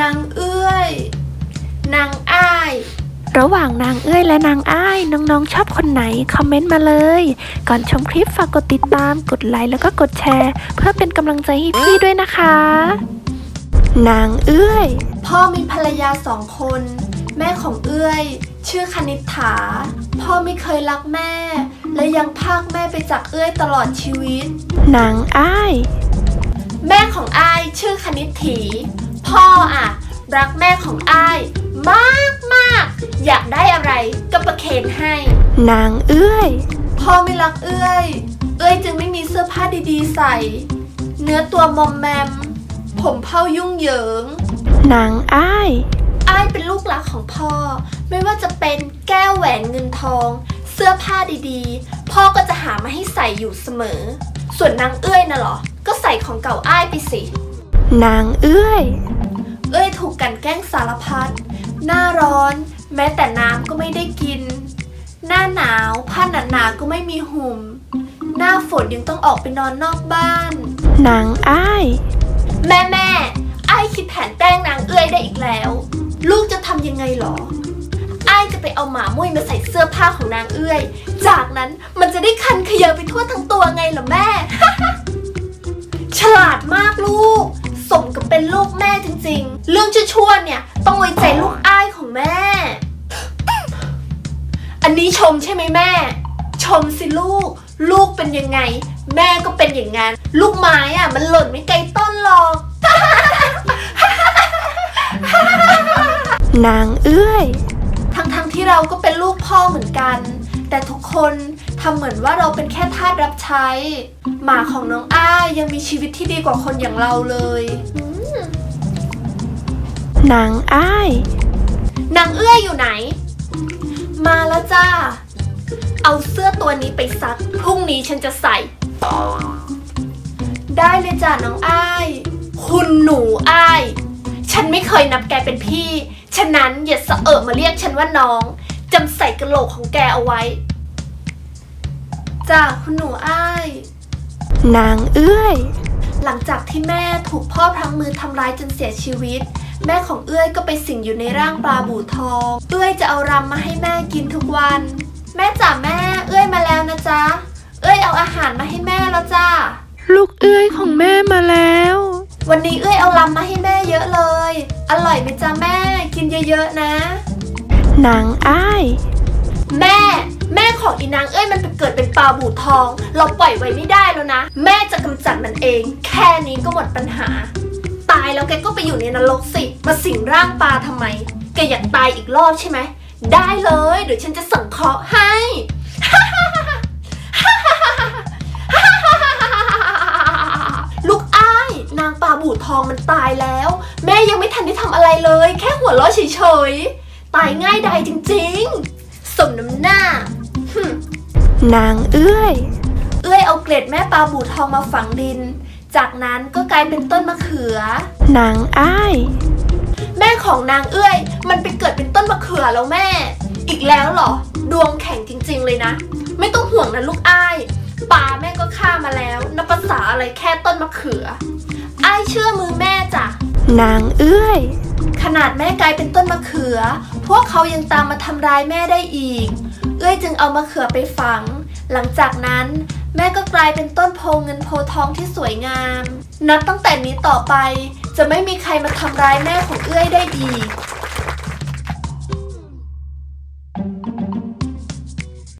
นางเอื้อย นางอ้าย ระหว่างนางเอ้ยและนางอ้าย น้องๆชอบคนไหน คอมเมนต์มาเลย ก่อนชมคลิปฝากกดติดตาม กดไลค์แล้วก็กดแชร์ เพื่อเป็นกำลังใจให้พี่ด้วยนะคะ นางเอ้ยพ่อมีภรรยาสองคน แม่ของเอื้อย ชื่อคณิษฐา พ่อไม่เคยรักแม่ และยังพากแม่ไปจากเอื้อยตลอดชีวิต นางอ้าย แม่ของอ้ายชื่อคณิษฐี พ่ออะรักแม่ของอ้าย มากมากๆอยากได้อะไรก็ประเคนให้ นางเอ้ยพ่อไม่รักเอื้อย เอื้อยจึงไม่มีเสื้อผ้าดีๆใส่ เนื้อตัวมอมแมม ผมเผ้ายุ่งเหยิง นางอ้าย อ้ายเป็นลูกรักของพ่อ ไม่ว่าจะเป็นแก้วแหวนเงินทอง เสื้อผ้าดีๆ พ่อก็จะหามาให้ใส่อยู่เสมอ ส่วนนางเอื้อยน่ะเหรอ ก็ใส่ของเก่าอ้ายไปสิ นางเอ้ย เอ้ยถูกกลันแกล้งสารพัด หน้าร้อน แม้แต่น้ำก็ไม่ได้กิน หน้าหนาวผ้าหนาๆก็ไม่มีห่ม หน้าฝนยังต้องออกไปนอนนอกบ้านนางอ้าย แม่แม่ไอ้ายคิดแผนแกล้งนางเอื้อยได้อีกแล้ว ลูกจะทำยังไงหรอไอ้ายจะไปเอาหมามุ้ยมาใส่เสื้อผ้าของนางเอื้อย จากนั้นมันจะได้คันเขยอไปทั่วทั้งตัวไงเหรอแม่ ฉลาดมากลูกส มกับเป็นลูกแม่จริงๆ เรื่องชั่วๆเนี่ย ต้องไว้ใจลูกอ้ายของแม่ อันนี้ชมใช่ไหมแม่ ชมสิลูก ลูกเป็นยังไง แม่ก็เป็นอย่างนั้น ลูกไม้อะ มันหล่นไม่ไกลต้นหรอก นางเอื้อย ทั้งๆที่เราก็เป็นลูกพ่อเหมือนกัน แต่ทุกคน ทำเหมือนว่าเราเป็นแค่ทาสรับใช้ หมาของน้องอ้ายยังมีชีวิตที่ดีกว่าคนอย่างเราเลยนางอ้ายนางเอื้อยอยู่ไหน มาแล้วจ้า เอาเสื้อตัวนี้ไปซัก พรุ่งนี้ฉันจะใส่ ได้เลยจ้าน้องอ้าย คุณหนูอ้าย ฉันไม่เคยนับแกเป็นพี่ ฉะนั้นอย่าสะเอะมาเรียกฉันว่าน้องจำใส่กระโหลกของแกเอาไว้ จ้าคุณหนูอ้าย นางเอ้ยหลังจากที่แม่ถูกพ่อพลั้งมือทำร้ายจนเสียชีวิต แม่ของเอื้อยก็ไปสิงอยู่ในร่างปลาบู่ทอง เอื้อยจะเอารำมาให้แม่กินทุกวัน แม่จ๋าแม่ เอื้อยมาแล้วนะจ๊ะ เอื้อยเอาอาหารมาให้แม่แล้วจ้า ลูกเอ้ยของแม่มาแล้ว วันนี้เอื้อยเอารำมาให้แม่เยอะเลย อร่อยไหมจ๊ะแม่ กินเยอะๆนะ นางอ้าย ปลาบู่ทอง เราปล่อยไว้ไม่ได้แล้วนะ แม่จะกำจัดมันเอง แค่นี้ก็หมดปัญหา ตายแล้วแกก็ไปอยู่ในนรกสิ มาสิงร่างปลาทำไม แกอยากตายอีกรอบใช่ไหม ได้เลย เดี๋ยวฉันจะสังเคราะห์ให้ ลูกอ้าย นางปลาบู่ทองมันตายแล้ว แม่ยังไม่ทันได้ทำอะไรเลย แค่หัวเราะเฉยๆ ตายง่ายดายจริง ๆ สมน้ำหน้า นางเอ้ยเอื้อยเอาเกล็ดแม่ปลาบู่ทองมาฝังดิน จากนั้นก็กลายเป็นต้นมะเขือ นางอ้าย แม่ของนางเอื้อย มันไปเกิดเป็นต้นมะเขือแล้วแม่ อีกแล้วเหรอ ดวงแข็งจริง ๆ เลยนะ ไม่ต้องห่วงนะลูกอ้ายปลาแม่ก็ฆ่ามาแล้วนับภาษาอะไรแค่ต้นมะเขือ อ้ายเชื่อมือแม่จ้ะ นางเอ้ยขนาดแม่กลายเป็นต้นมะเขือ พวกเขายังตามมาทำร้ายแม่ได้อีก เอื้อยจึงเอามะเขือไปฝัง หลังจากนั้นแม่ก็กลายเป็นต้นโพเงินโพทองที่สวยงาม นับตั้งแต่นี้ต่อไปจะไม่มีใครมาทำร้ายแม่ของเอื้อยได้อีก